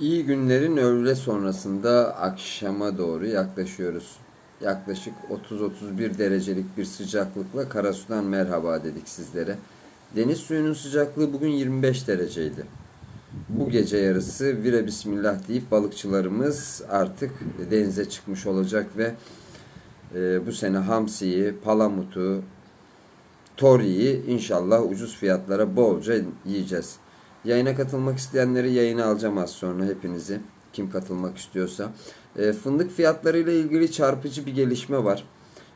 İyi günlerin öğle sonrasında akşama doğru yaklaşıyoruz. Yaklaşık 30-31 derecelik bir sıcaklıkla Karasu'dan merhaba dedik sizlere. Deniz suyunun sıcaklığı bugün 25 dereceydi. Bu gece yarısı vire bismillah deyip balıkçılarımız artık denize çıkmış olacak ve e, bu sene hamsiyi, palamutu, toriyi inşallah ucuz fiyatlara bolca yiyeceğiz. Yayına katılmak isteyenleri yayına alacağım az sonra hepinizi. Kim katılmak istiyorsa. E, fındık fiyatları ile ilgili çarpıcı bir gelişme var.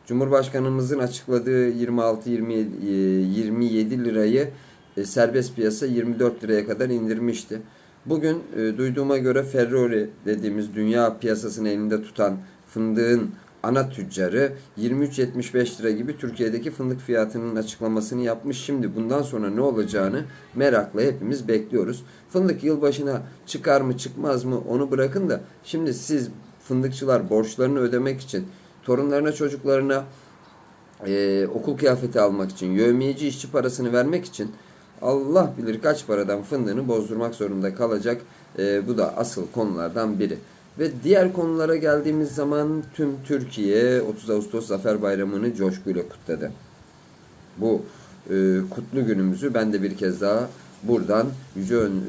Cumhurbaşkanımızın açıkladığı 26-27 27 lirayı e, serbest piyasa 24 liraya kadar indirmişti. Bugün e, duyduğuma göre Ferrari dediğimiz dünya piyasasını elinde tutan fındığın ana tüccarı 23.75 lira gibi Türkiye'deki fındık fiyatının açıklamasını yapmış. Şimdi bundan sonra ne olacağını merakla hepimiz bekliyoruz. Fındık yılbaşına çıkar mı çıkmaz mı onu bırakın da şimdi siz fındıkçılar borçlarını ödemek için torunlarına çocuklarına e, okul kıyafeti almak için yövmiyeci işçi parasını vermek için Allah bilir kaç paradan fındığını bozdurmak zorunda kalacak. E, bu da asıl konulardan biri. Ve diğer konulara geldiğimiz zaman tüm Türkiye 30 Ağustos Zafer Bayramı'nı coşkuyla kutladı. Bu e, kutlu günümüzü ben de bir kez daha buradan Yüce Ön, e,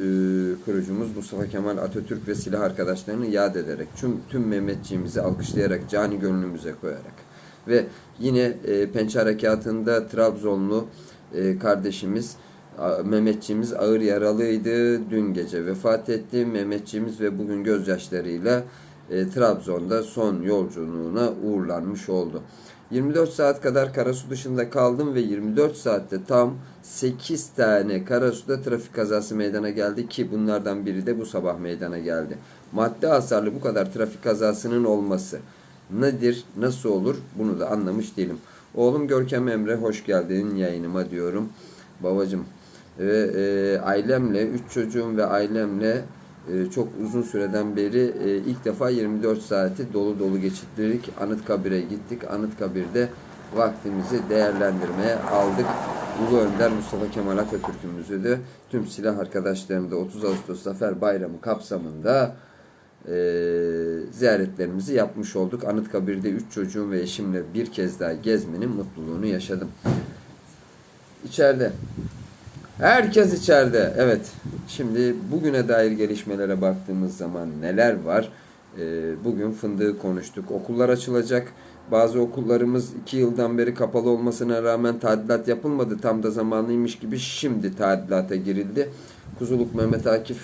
kurucumuz Mustafa Kemal Atatürk ve silah arkadaşlarını yad ederek tüm, tüm Mehmetçiğimizi alkışlayarak cani gönlümüze koyarak ve yine e, Pençe Harekatı'nda Trabzonlu e, kardeşimiz Mehmetçiğimiz ağır yaralıydı. Dün gece vefat etti. Mehmetçiğimiz ve bugün gözyaşlarıyla e, Trabzon'da son yolculuğuna uğurlanmış oldu. 24 saat kadar Karasu dışında kaldım ve 24 saatte tam 8 tane Karasu'da trafik kazası meydana geldi ki bunlardan biri de bu sabah meydana geldi. Madde hasarlı bu kadar trafik kazasının olması nedir, nasıl olur bunu da anlamış değilim. Oğlum Görkem Emre hoş geldin yayınıma diyorum. Babacım ve e, ailemle, üç çocuğum ve ailemle e, çok uzun süreden beri e, ilk defa 24 saati dolu dolu geçirdik. Anıtkabir'e gittik. Anıtkabir'de vaktimizi değerlendirmeye aldık. Ulu Önder Mustafa Kemal Atatürk'ümüzü de tüm silah arkadaşlarını da 30 Ağustos Zafer Bayramı kapsamında e, ziyaretlerimizi yapmış olduk. Anıtkabir'de üç çocuğum ve eşimle bir kez daha gezmenin mutluluğunu yaşadım. İçeride. Herkes içeride. Evet. Şimdi bugüne dair gelişmelere baktığımız zaman neler var? Ee, bugün fındığı konuştuk. Okullar açılacak. Bazı okullarımız iki yıldan beri kapalı olmasına rağmen tadilat yapılmadı. Tam da zamanlıymış gibi şimdi tadilata girildi. Kuzuluk Mehmet Akif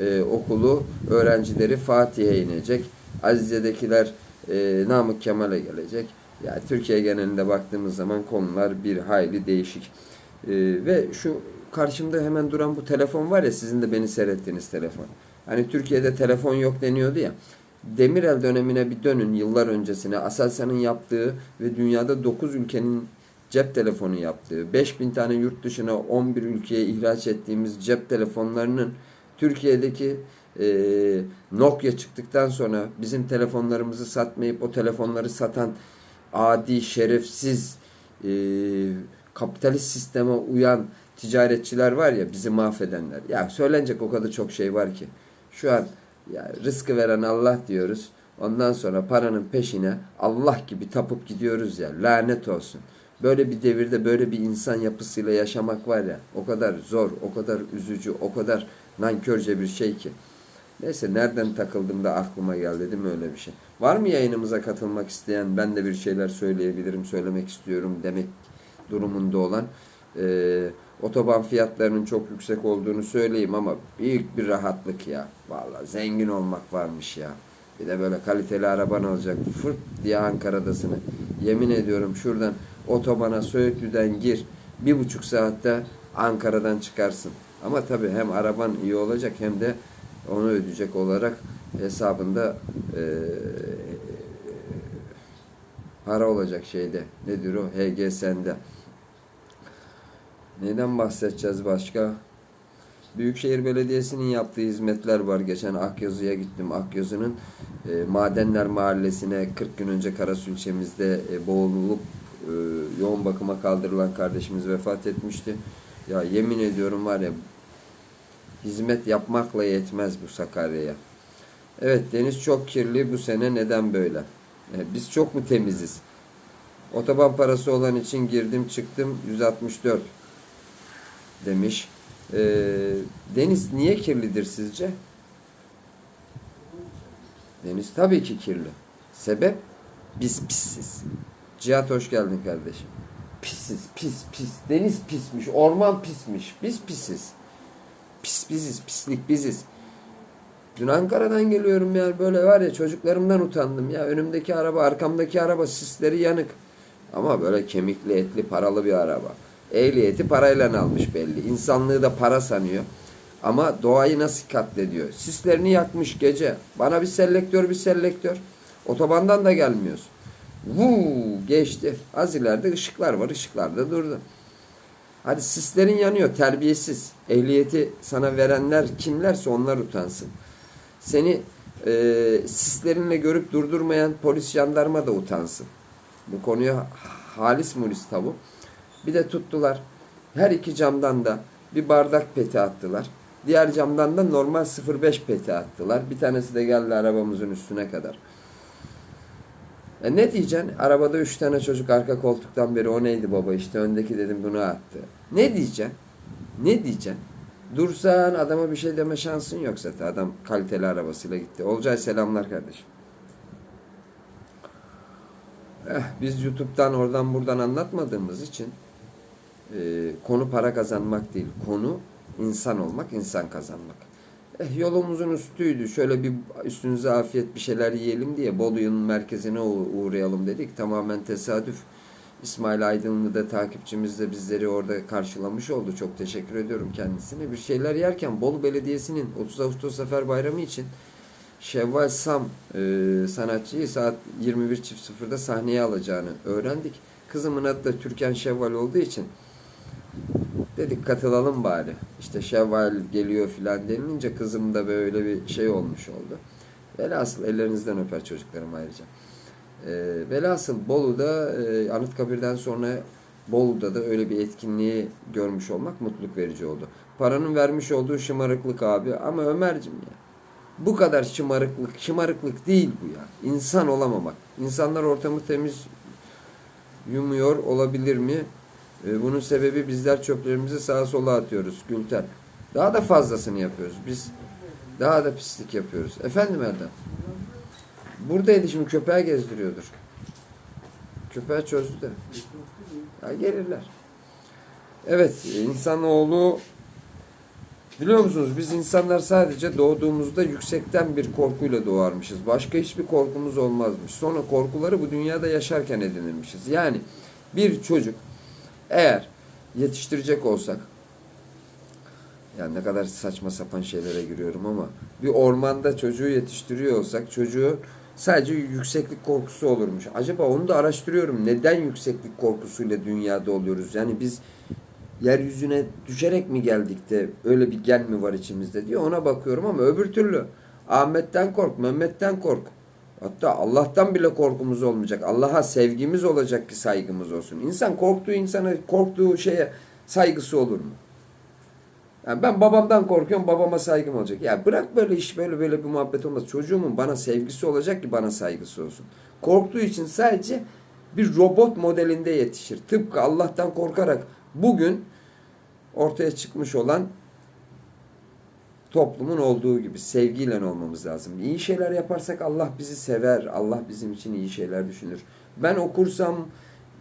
e, okulu öğrencileri Fatih'e inecek. Azize'dekiler e, Namık Kemal'e gelecek. Yani Türkiye genelinde baktığımız zaman konular bir hayli değişik. E, ve şu karşımda hemen duran bu telefon var ya sizin de beni seyrettiğiniz telefon. Hani Türkiye'de telefon yok deniyordu ya. Demirel dönemine bir dönün yıllar öncesine. Aselsan'ın yaptığı ve dünyada 9 ülkenin cep telefonu yaptığı, 5000 tane yurt dışına 11 ülkeye ihraç ettiğimiz cep telefonlarının Türkiye'deki e, Nokia çıktıktan sonra bizim telefonlarımızı satmayıp o telefonları satan adi, şerefsiz, e, kapitalist sisteme uyan ticaretçiler var ya bizi mahvedenler. Ya söylenecek o kadar çok şey var ki. Şu an ya rızkı veren Allah diyoruz. Ondan sonra paranın peşine Allah gibi tapıp gidiyoruz ya. Lanet olsun. Böyle bir devirde böyle bir insan yapısıyla yaşamak var ya o kadar zor, o kadar üzücü, o kadar nankörce bir şey ki. Neyse nereden takıldım da aklıma geldi değil mi öyle bir şey. Var mı yayınımıza katılmak isteyen ben de bir şeyler söyleyebilirim, söylemek istiyorum demek durumunda olan. Ee, otoban fiyatlarının çok yüksek olduğunu söyleyeyim ama büyük bir rahatlık ya. Vallahi zengin olmak varmış ya. Bir de böyle kaliteli araban olacak. Fırt diye Ankara'dasını. Yemin ediyorum şuradan otobana Söğütlü'den gir. Bir buçuk saatte Ankara'dan çıkarsın. Ama tabii hem araban iyi olacak hem de onu ödeyecek olarak hesabında eee para olacak şeyde. Nedir o? HGS'nde. Neden bahsedeceğiz başka? Büyükşehir Belediyesi'nin yaptığı hizmetler var. Geçen Akyazı'ya gittim. Akyazı'nın e, Madenler Mahallesi'ne 40 gün önce Karasu ilçemizde e, boğululup e, yoğun bakıma kaldırılan kardeşimiz vefat etmişti. Ya yemin ediyorum var ya hizmet yapmakla yetmez bu Sakarya'ya. Evet deniz çok kirli bu sene neden böyle? E, biz çok mu temiziz? Otoban parası olan için girdim çıktım 164 demiş. E, deniz niye kirlidir sizce? Deniz tabii ki kirli. Sebep? Biz pissiz. Cihat hoş geldin kardeşim. Pisiz, pis, pis. Deniz pismiş, orman pismiş. Biz pisiz. Pis biziz, pislik biziz. Dün Ankara'dan geliyorum ya böyle var ya çocuklarımdan utandım ya. Önümdeki araba, arkamdaki araba sisleri yanık. Ama böyle kemikli, etli, paralı bir araba. Ehliyeti parayla almış belli. İnsanlığı da para sanıyor. Ama doğayı nasıl katlediyor? Sislerini yakmış gece. Bana bir selektör bir selektör. Otobandan da gelmiyoruz. Vuu geçti. Az ileride ışıklar var. Işıklarda durdu. Hadi sislerin yanıyor. Terbiyesiz. Ehliyeti sana verenler kimlerse onlar utansın. Seni e, sislerinle görüp durdurmayan polis jandarma da utansın. Bu konuya halis mulis tabu. Bir de tuttular. Her iki camdan da bir bardak peti attılar. Diğer camdan da normal 0.5 peti attılar. Bir tanesi de geldi arabamızın üstüne kadar. E ne diyeceksin? Arabada üç tane çocuk arka koltuktan beri o neydi baba işte öndeki dedim bunu attı. Ne diyeceksin? Ne diyeceksin? Dursan adama bir şey deme şansın yok zaten. Adam kaliteli arabasıyla gitti. Olcay selamlar kardeşim. Eh, biz YouTube'dan oradan buradan anlatmadığımız için e, konu para kazanmak değil. Konu insan olmak, insan kazanmak. Eh, yolumuzun üstüydü. Şöyle bir üstünüze afiyet bir şeyler yiyelim diye Bolu'nun merkezine uğ- uğrayalım dedik. Tamamen tesadüf. İsmail Aydınlı da takipçimiz de bizleri orada karşılamış oldu. Çok teşekkür ediyorum kendisine. Bir şeyler yerken Bolu Belediyesi'nin 30 Ağustos Zafer Bayramı için Şevval Sam e, sanatçıyı saat 21.00'da sahneye alacağını öğrendik. Kızımın adı da Türkan Şevval olduğu için dedik katılalım bari. İşte Şevval geliyor filan denilince kızım da böyle bir şey olmuş oldu. Velhasıl ellerinizden öper çocuklarım ayrıca. E, velhasıl Bolu'da e, Anıtkabir'den sonra Bolu'da da öyle bir etkinliği görmüş olmak mutluluk verici oldu. Paranın vermiş olduğu şımarıklık abi ama Ömer'cim ya bu kadar şımarıklık, şımarıklık değil bu ya. İnsan olamamak. İnsanlar ortamı temiz yumuyor olabilir mi? Ee, bunun sebebi bizler çöplerimizi sağa sola atıyoruz Gülten. Daha da fazlasını yapıyoruz. Biz daha da pislik yapıyoruz. Efendim Erdem? Buradaydı şimdi köpeğe gezdiriyordur. Köpeği çözdü de. Ya gelirler. Evet, insanoğlu Biliyor musunuz biz insanlar sadece doğduğumuzda yüksekten bir korkuyla doğarmışız. Başka hiçbir korkumuz olmazmış. Sonra korkuları bu dünyada yaşarken edinirmişiz. Yani bir çocuk eğer yetiştirecek olsak yani ne kadar saçma sapan şeylere giriyorum ama bir ormanda çocuğu yetiştiriyor olsak çocuğu sadece yükseklik korkusu olurmuş. Acaba onu da araştırıyorum. Neden yükseklik korkusuyla dünyada oluyoruz? Yani biz yeryüzüne düşerek mi geldik de öyle bir gen mi var içimizde diye ona bakıyorum ama öbür türlü Ahmet'ten kork, Mehmet'ten kork. Hatta Allah'tan bile korkumuz olmayacak. Allah'a sevgimiz olacak ki saygımız olsun. İnsan korktuğu insana, korktuğu şeye saygısı olur mu? Yani ben babamdan korkuyorum, babama saygım olacak. Ya bırak böyle iş, böyle böyle bir muhabbet olmaz. Çocuğumun bana sevgisi olacak ki bana saygısı olsun. Korktuğu için sadece bir robot modelinde yetişir. Tıpkı Allah'tan korkarak bugün ortaya çıkmış olan toplumun olduğu gibi sevgiyle olmamız lazım. İyi şeyler yaparsak Allah bizi sever. Allah bizim için iyi şeyler düşünür. Ben okursam,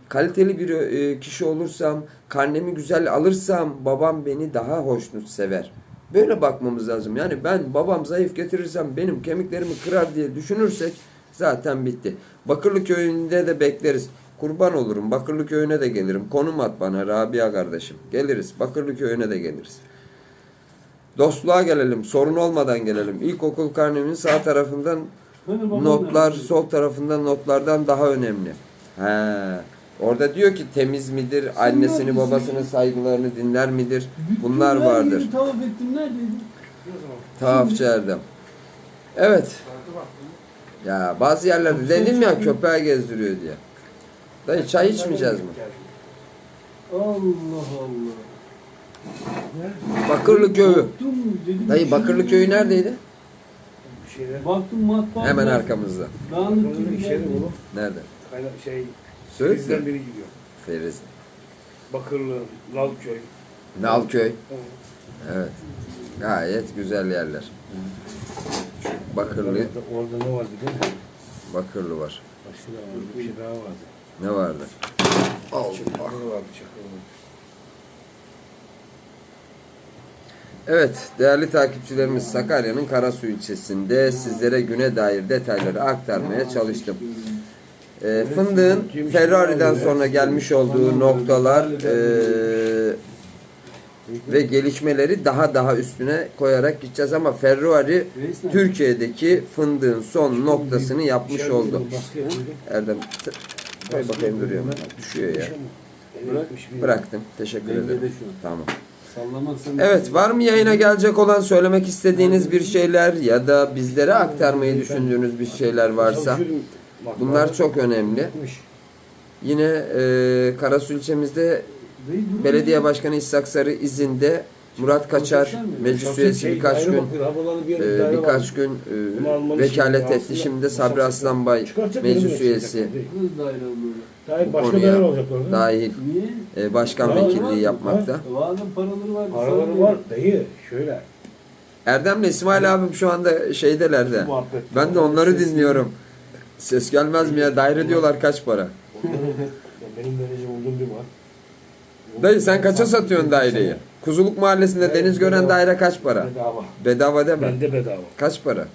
kaliteli bir e, kişi olursam, karnemi güzel alırsam babam beni daha hoşnut sever. Böyle bakmamız lazım. Yani ben babam zayıf getirirsem benim kemiklerimi kırar diye düşünürsek zaten bitti. Bakırlı köyünde de bekleriz. Kurban olurum. Bakırlı köyüne de gelirim. Konum at bana Rabia kardeşim. Geliriz. Bakırlı köyüne de geliriz. Dostluğa gelelim. Sorun olmadan gelelim. İlkokul karnemin sağ tarafından notlar, sol tarafından notlardan daha önemli. He. Orada diyor ki temiz midir, annesini babasının saygılarını dinler midir? Bunlar vardır. Tavaf ettim neredeydin? Tavafçı Erdem. Evet. Ya bazı yerlerde dedim ya köpeğe gezdiriyor diye. Dayı çay içmeyeceğiz mi? Allah Allah. Bakırlı köyü. Dayı bir Bakırlı şey köyü neredeydi? şeyler. Baktım matbaa. Hemen arkamızda. Dağınık gibi işleri geldi. oğlum. Nerede? Kayna şey Söyle. bizden biri gidiyor. Feriz. Bakırlı, Lalköy. Nalköy. Evet. Evet. Gayet güzel yerler. Şu Bakırlı, Orada, orada ne var bir de? Bakırlı var. Başka da vardı. Bir şey daha vardı. Ne vardı? Çakırlı vardı. Çakırlı. Evet, değerli takipçilerimiz Sakarya'nın Karasu ilçesinde sizlere güne dair detayları aktarmaya çalıştım. Ee, fındığın Ferrari'den sonra gelmiş olduğu noktalar ee, ve gelişmeleri daha daha üstüne koyarak gideceğiz ama Ferrari? Türkiye'deki fındığın son noktasını yapmış oldu. Erdem koy bakayım duruyor mu? Düşüyor ya. Bırak. Bıraktım. Teşekkür ederim. Tamam. Evet var mı yayına gelecek olan söylemek istediğiniz bir şeyler ya da bizlere aktarmayı düşündüğünüz bir şeyler varsa? Bunlar çok önemli. Yine e, Karasu ilçemizde belediye başkanı İshak Sarı izinde Murat Kaçar meclis üyesi birkaç gün e, birkaç gün e, vekalet etti. Şimdi Sabri Aslanbay meclis üyesi Hayır bu başka konuya daire olacak orada. dahil Niye? e, başkan Var, vekilliği yapmakta. Vardı paraları var. Paraları var dayı şöyle. Erdem'le İsmail abim şu anda şeydeler de. Muhabbet. Ben de onları dinliyorum. Ses gelmez mi ya? Daire diyorlar kaç para? Benim vereceğim olduğum bir var. Dayı sen kaça satıyorsun daireyi? Kuzuluk Mahallesi'nde deniz gören daire kaç para? Bedava. Bedava deme. Bende bedava. Kaç para?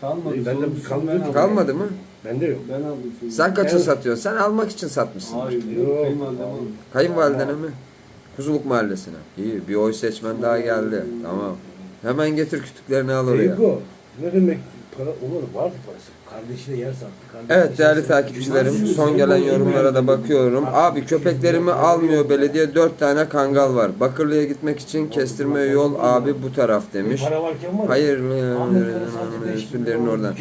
Kalmadı. Ben de kalmadı. Kalmadı mı? Bende yok. Ben aldım. Sen kaça satıyorsun? Sen almak için satmışsın. Hayır. Yok. Kayınvalidem. Kayınvalidene mi? Kuzuluk Mahallesi'ne. İyi bir oy seçmen daha geldi. Tamam. Hemen getir kütüklerini al oraya. Ego. Ne demek? Para olur vardı parası. Kardeşine yer sattı. Kardeşine Evet değerli takipçilerim son gelen yorumlara da bakıyorum. Abi köpeklerimi almıyor belediye dört tane kangal var. Bakırlı'ya gitmek için kestirme yol abi bu taraf demiş. Hayırlı Resullerin oradan.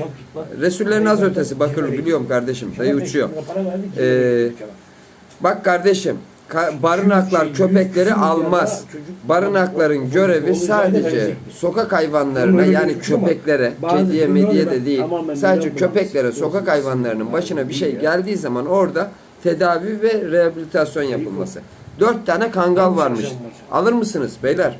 Resullerin az ötesi Bakırlı biliyorum kardeşim. Dayı uçuyor. Ee, Bak kardeşim ka- barınaklar köpekleri almaz. Barınakların görevi sadece sokak hayvanlarına yani köpeklere, kediye mediye de değil sadece köpeklere, sokak hayvanlarının başına bir şey geldiği zaman orada tedavi ve rehabilitasyon yapılması. Dört tane kangal varmış. Alır mısınız beyler?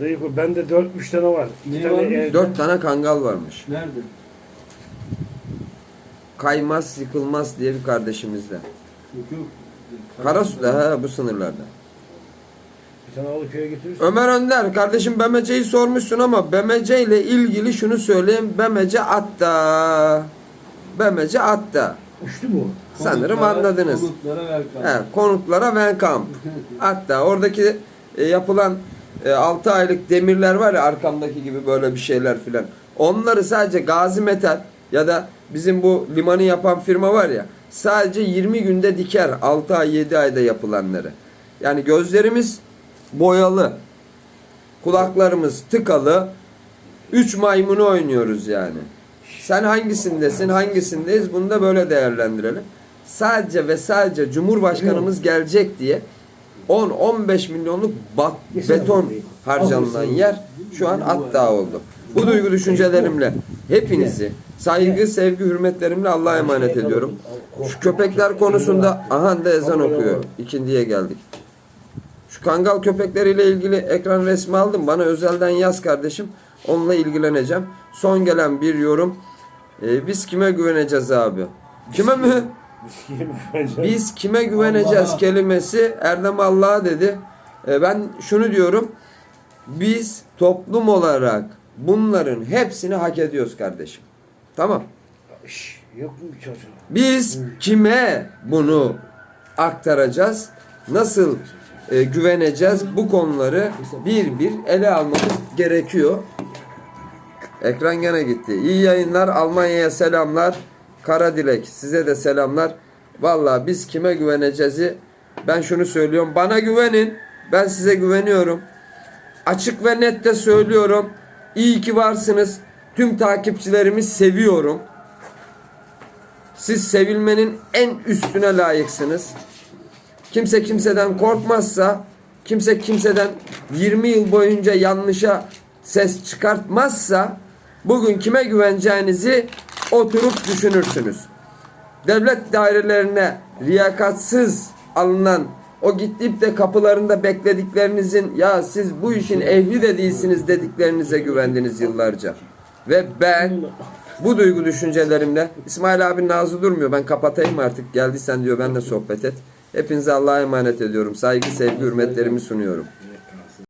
Dayı bende 4 3 tane var. Ne 2 tane varmış? evde. Dört tane kangal varmış. Nerede? Kaymaz yıkılmaz diye bir kardeşimizden. Yok yok. Karasu'da ha bu sınırlarda. Köye. Ömer Önder kardeşim BMC'yi sormuşsun ama BMC ile ilgili şunu söyleyeyim. BMC atta. BMC atta. Uçtu mu? Sanırım Konutlara- anladınız. Konutlara kaldı. He, konutlara welcome. Hatta oradaki e, yapılan 6 aylık demirler var ya arkamdaki gibi böyle bir şeyler filan. Onları sadece Gazi Metal ya da bizim bu limanı yapan firma var ya sadece 20 günde diker 6 ay 7 ayda yapılanları. Yani gözlerimiz boyalı. Kulaklarımız tıkalı. 3 maymunu oynuyoruz yani. Sen hangisindesin, hangisindeyiz bunu da böyle değerlendirelim. Sadece ve sadece Cumhurbaşkanımız gelecek diye 10-15 milyonluk bat, beton harcanılan yer şu an Attağ oldu. Bu duygu düşüncelerimle hepinizi saygı, sevgi, hürmetlerimle Allah'a emanet ediyorum. Şu köpekler konusunda aha da ezan okuyor. İkindiye geldik. Şu kangal köpekleriyle ilgili ekran resmi aldım. Bana özelden yaz kardeşim. Onunla ilgileneceğim. Son gelen bir yorum. Ee, biz kime güveneceğiz abi? Kime mi? Biz kime güveneceğiz kelimesi Erdem Allah'a dedi. Ee, ben şunu diyorum. Biz toplum olarak bunların hepsini hak ediyoruz kardeşim. Tamam. Şş, yok mu bir çocuğu? Biz kime bunu aktaracağız? Nasıl e, güveneceğiz? Bu konuları bir bir ele almamız gerekiyor. Ekran gene gitti. İyi yayınlar. Almanya'ya selamlar. Kara Dilek size de selamlar. Vallahi biz kime güveneceğizi ben şunu söylüyorum. Bana güvenin. Ben size güveniyorum. Açık ve net de söylüyorum. İyi ki varsınız. Tüm takipçilerimi seviyorum. Siz sevilmenin en üstüne layıksınız. Kimse kimseden korkmazsa, kimse kimseden 20 yıl boyunca yanlışa ses çıkartmazsa Bugün kime güveneceğinizi oturup düşünürsünüz. Devlet dairelerine riyakatsız alınan o gidip de kapılarında beklediklerinizin ya siz bu işin ehli de değilsiniz dediklerinize güvendiniz yıllarca. Ve ben bu duygu düşüncelerimle İsmail abinin ağzı durmuyor. Ben kapatayım artık? Geldiysen diyor benimle sohbet et. Hepinize Allah'a emanet ediyorum. Saygı, sevgi, hürmetlerimi sunuyorum.